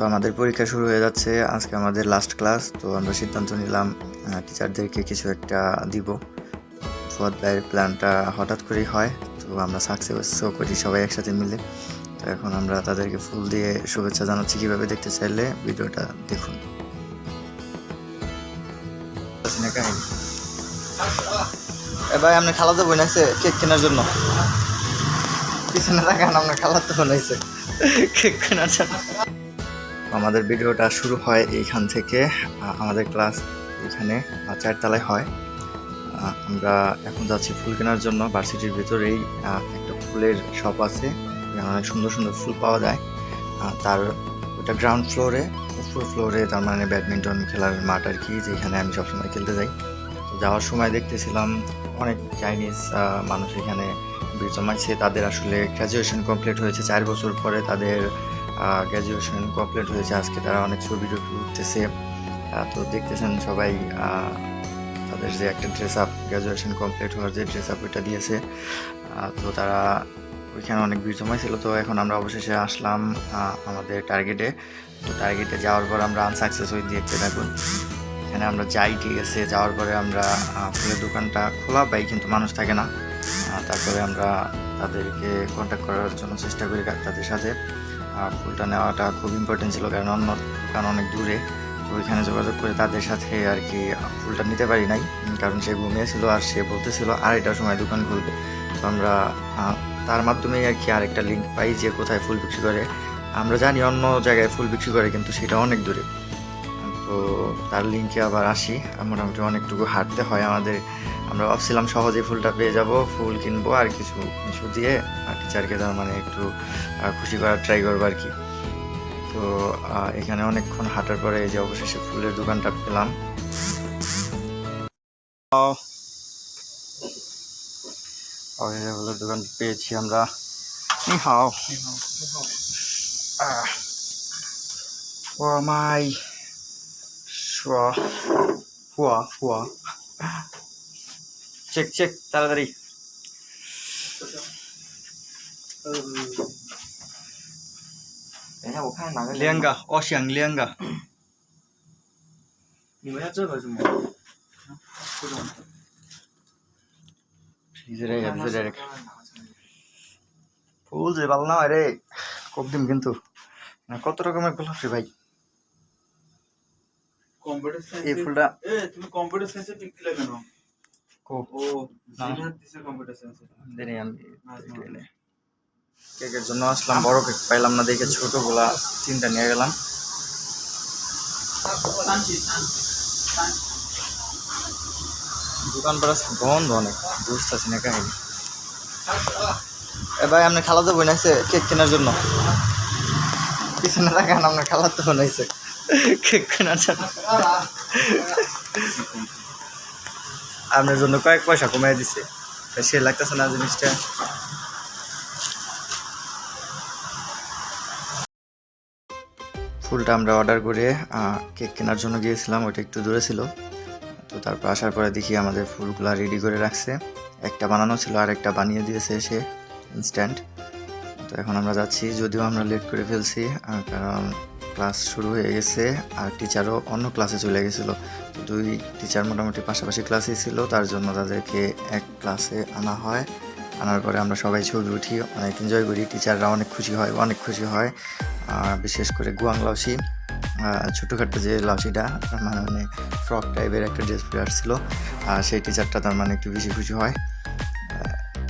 তো আমাদের পরীক্ষা শুরু হয়ে যাচ্ছে। আজকে আমাদের লাস্ট ক্লাস তো আমরা সিদ্ধান্ত নিলাম টিচারদেরকে কিছু একটা দিব। ফুয়াদ ভাইয়ের প্ল্যানটা হঠাৎ করেই হয় তো আমরা সাকসেসও করি সবাই একসাথে মিলে। তো এখন আমরা তাদেরকে ফুল দিয়ে শুভেচ্ছা জানাচ্ছি কীভাবে দেখতে চাইলে ভিডিওটা দেখুন। ভাই আপনার খালাতো বোন আছে কেক কেনার জন্য। পিছনে থাকেন আপনার খালাতো বোন আছে কেক কেনার জন্য। আমাদের ভিডিওটা শুরু হয় এইখান থেকে আমাদের ক্লাস এখানে চারতলায় হয়। আমরা এখন যাচ্ছি ফুল কেনার জন্য। ভার্সিটির ভিতরেই একটা ফুলের শপ আছে। অনেক সুন্দর সুন্দর ফুল পাওয়া যায়। তার ওটা গ্রাউন্ড ফ্লোরে উপর ফ্লোরে তার মানে ব্যাডমিন্টন খেলার মাঠ আর কি, যেখানে আমি সবসময় খেলতে যাই। তো যাওয়ার সময় দেখতেছিলাম অনেক চাইনিজ মানুষ এখানে ভিড় জমাইছে। তাদের আসলে গ্র্যাজুয়েশন কমপ্লিট হয়েছে। চার বছর পরে তাদের গ্র্যাজুয়েশন কমপ্লিট হয়েছে, আজকে তারা অনেক ছবি টবি উঠতেছে। তো দেখতেছেন সবাই তাদের যে একটা ড্রেস আপ গ্র্যাজুয়েশন কমপ্লিট হওয়ার যে ড্রেস আপ ওইটা দিয়েছে। তো তারা ওইখানে অনেক ভিড় জমাইছিল, তো এখন আমরা অবশেষে আসলাম আমাদের টার্গেটে তো টার্গেটে যাওয়ার পর আমরা আনসাকসেস হয়ে দেখতে থাকুন। এখানে আমরা যাই, ঠিক আছে, যাওয়ার পরে আমরা ফুলের দোকানটা খোলা পাই কিন্তু মানুষ থাকে না। তারপরে আমরা তাদেরকে কন্ট্যাক্ট করার জন্য চেষ্টা করি তাদের সাথে। ফুলটা নেওয়াটা খুব ইম্পর্টেন্ট ছিল, কারণ অন্য দোকান অনেক দূরে। তো ওইখানে যোগাযোগ করে তাদের সাথে আর কি ফুলটা নিতে পারি নাই কারণ সে ঘুমিয়েছিল আর সে বলতেছিল আড়াইটার সময় দোকান খুলবে। তো আমরা তার মাধ্যমেই আর কি আরেকটা লিঙ্ক পাই যে কোথায় ফুল বিক্রি করে। আমরা জানি অন্য জায়গায় ফুল বিক্রি করে, কিন্তু সেটা অনেক দূরে। তো তার লিঙ্কে আবার আসি। মোটামুটি অনেকটুকু হাঁটতে হয় আমাদের। আমরা ভাবছিলাম সহজে ফুলটা পেয়ে যাব, ফুল কিনবো আর কিছু কিছু দিয়ে, আর টিচারকে তার মানে একটু খুশি করার ট্রাই করব আর কি। তো এখানে অনেকক্ষণ হাঁটার পরে এই যে অবশেষে ফুলের দোকানটা পেলাম। ফুলের দোকান পেয়েছি আমরা। হাও। মাই হুয়া হুয়া চেক চেক তাড়াতাড়ি 等一下，我看哪个两个，我想两个。你们要这个是吗？这种。 ফ্রিজে রেখে দিতে ডাইরেক্ট ফুল যে ভালো না হয় রে খুব দিন কিন্তু না, কত রকমের গোলাপ রে ভাই কম্পিউটার এই সায়েন্স ফুলটা এ তুমি কম্পিউটার সায়েন্সে পিক দিলে কেন এনে। কেকের জন্য আসলাম। বড় কেক পাইলাম না দেখে ছোটগুলা তিনটা নিয়ে গেলাম। দোকান পাড়া বন্ধ অনেক বুঝতেছি না কাহিনি। এ ভাই আপনার খালাতো বোন আছে কেক কেনার জন্য? পিছনে আপনার খালাতো বোন আছে কেক কেনার জন্য। আপনার জন্য কয়েক পয়সা কমাই দিছে। সে লাগতেছে না জিনিসটা। ফুলটা আমরা অর্ডার করে কেক কেনার জন্য গিয়েছিলাম, ওইটা একটু দূরে ছিল। তো তারপর আসার পরে দেখি আমাদের ফুলগুলা রেডি করে রাখছে। একটা বানানো ছিল, আর একটা বানিয়ে দিয়েছে এসে ইনস্ট্যান্ট তো এখন আমরা যাচ্ছি, যদিও আমরা লেট করে ফেলছি কারণ ক্লাস শুরু হয়ে গেছে আর টিচারও অন্য ক্লাসে চলে গেছিল। দুই টিচার মোটামুটি পাশাপাশি ক্লাসেই ছিল, তার জন্য তাদেরকে এক ক্লাসে আনা হয়। আনার পরে আমরা সবাই ছবি উঠি, অনেক এনজয় করি। টিচাররা অনেক খুশি হয়, অনেক খুশি হয়। আর বিশেষ করে গুয়াং লাউসি ছোটোখাটো যে লাউসিটা মানে মানে ফ্রক টাইপের একটা ড্রেস পরে আসছিল। আর সেই টিচারটা তার মানে একটু বেশি খুশি হয়।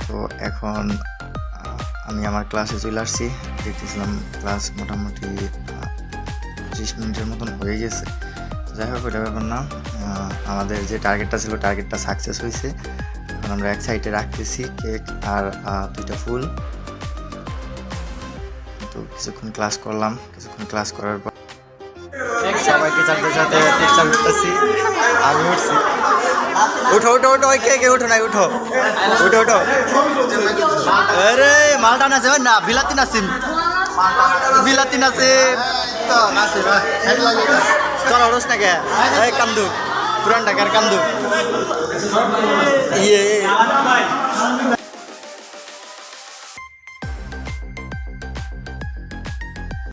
তো এখন আমি আমার ক্লাসে চলে আসছি। দেখতেছিলাম ক্লাস মোটামুটি পঁচিশ মিনিটের মতন হয়ে গেছে। যাই হোক ওটা ব্যাপার না। আমাদের যে টার্গেটটা ছিল টার্গেটটা সাকসেস হয়েছে। এখন আমরা এক সাইডে রাখতেছি কেক আর দুইটা ফুল। তো কিছুক্ষণ ক্লাস করলাম। কিছুক্ষণ ক্লাস করার পর সবাই টিচারদের সাথে উঠতেছি। আমি উঠছি। উঠো উঠো উঠো কে কে উঠো নাই উঠো। উঠো উঠো। আরে মালটা না যাবেন না বিলাতি নাসিম বিলাতি নাসিম চলো রোস না কে কান্দু পুরান ঢাকার কান্দু। ইয়ে